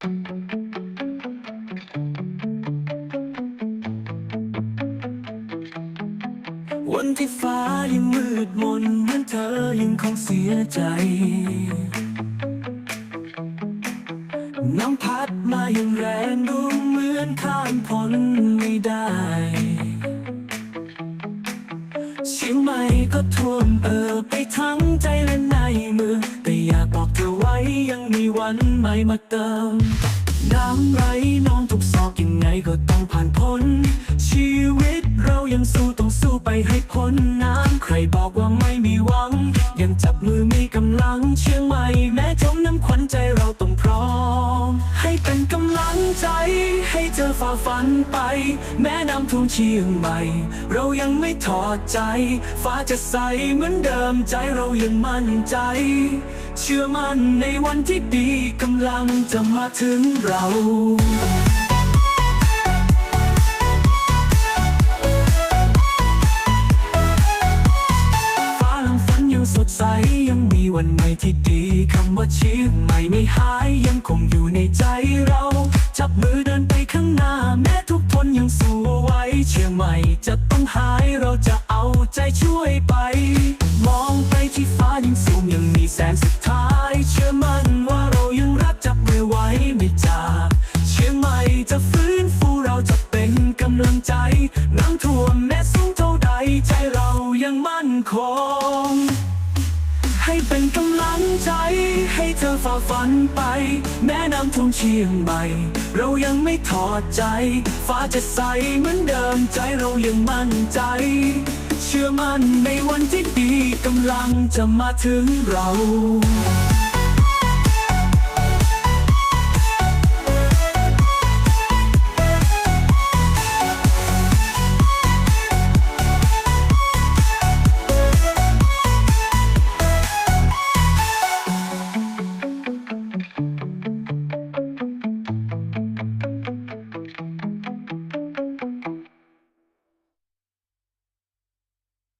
วันที่ฟ้ายังมืดมนเหมือนเธอยังคงเสียใจ น้ำพัดมาอย่างแรงดูเหมือนข้ามพ้นไม่ได้ เชียงใหม่ก็ท่วมเอ่อไปทั้งใจและในมือ ยังมีวันใหม่มาเติม น้ำไหลนองทุกซอกยังไงก็ต้องผ่านพ้น ชีวิตเรายังสู้ต้องสู้ไปให้พ้นน้ำใครบอกว่าไม่มีหวัง ยังจับมือมีกำลังเชื่อไหม่แม้จม ใจให้เธอฝ่าฟันไป แม้น้ำท่วมเชียงใหม่ เรายังไม่ถอดใจ ฟ้าจะใสเหมือนเดิมใจเรายังมั่นใจ เชื่อมั่นในวันที่ดีกำลังจะมาถึงเรา วันใหม่ที่ดีคำว่าเชียงใหม่ไม่หายยังคงอยู่ในใจเรา จับมือเดินไปข้างหน้า แม้ทุกคนยังสู้ไว้ เชียงใหม่จะต้องหายเราจะเอาใจช่วยไป มองไปที่ฟ้ายังสูงยังมีแสงสุดท้าย เชื่อมั่นว่าเรายังรักจับมือไว้ไม่จากเชียงใหม่จะฟื้นฟูเราจะเป็นกำลังใจน้ำท่วมแให้เป็นกำลังใจ ให้เธอฝ่าฟันไป แม้น้ำท่วมเชียงใหม่ เรายังไม่ถอดใจ ฟ้าจะใสเหมือนเดิมใจเรายังมั่นใจ เชื่อมั่นในวันที่ดีกำลังจะมาถึงเรา